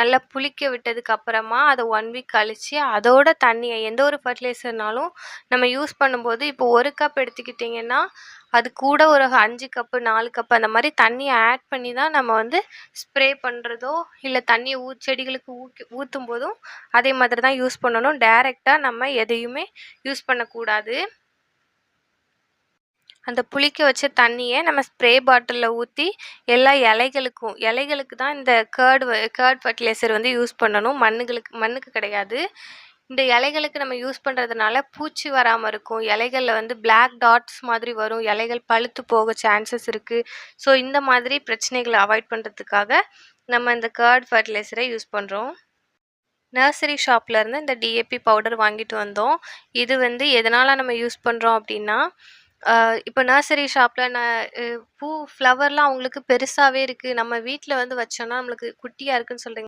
நல்லா புளிக்க விட்டதுக்கு அப்புறமா அதை ஒன் வீக் கழித்து அதோட தண்ணியை எந்த ஒரு ஃபர்டிலைசர்னாலும் நம்ம யூஸ் பண்ணும்போது இப்போ ஒரு கப் எடுத்துக்கிட்டிங்கன்னா அது கூட ஒரு அஞ்சு கப்பு நாலு கப்பு அந்த மாதிரி தண்ணியை ஆட் பண்ணி தான் நம்ம வந்து ஸ்ப்ரே பண்ணுறதோ இல்லை தண்ணியை ஊ செடிகளுக்கு ஊக்கி ஊற்றும் போதும் அதே மாதிரி தான் யூஸ் பண்ணணும். டேரெக்டாக நம்ம எதையுமே யூஸ் பண்ணக்கூடாது. அந்த புளிக்க வச்ச தண்ணியை நம்ம ஸ்ப்ரே பாட்டிலில் ஊற்றி எல்லா இலைகளுக்கும் இலைகளுக்கு தான் இந்த கேர்டு கேர்ட் ஃபர்டிலைசர் வந்து யூஸ் பண்ணணும். மண்ணுகளுக்கு மண்ணுக்கு கிடையாது. இந்த இலைகளுக்கு நம்ம யூஸ் பண்ணுறதுனால பூச்சி வராமல் இருக்கும். இலைகளில் வந்து பிளாக் டாட்ஸ் மாதிரி வரும். இலைகள் பழுத்து போக சான்சஸ் இருக்குது ஸோ இந்த மாதிரி பிரச்சனைகளை அவாய்ட் பண்ணுறதுக்காக நம்ம இந்த கேர்ட் ஃபர்டிலைசரை யூஸ் பண்ணுறோம் நர்சரி ஷாப்லேருந்து இந்த டிஏபி பவுடர் வாங்கிட்டு வந்தோம். இது வந்து எதனால் நம்ம யூஸ் பண்ணுறோம் அப்படின்னா இப்போ நர்சரி ஷாப்பில் நான் பூ ஃப்ளவர்லாம் அவங்களுக்கு பெருசாகவே இருக்குது நம்ம வீட்டில் வந்து வச்சோன்னா நம்மளுக்கு குட்டியாக இருக்குன்னு சொல்கிறீங்க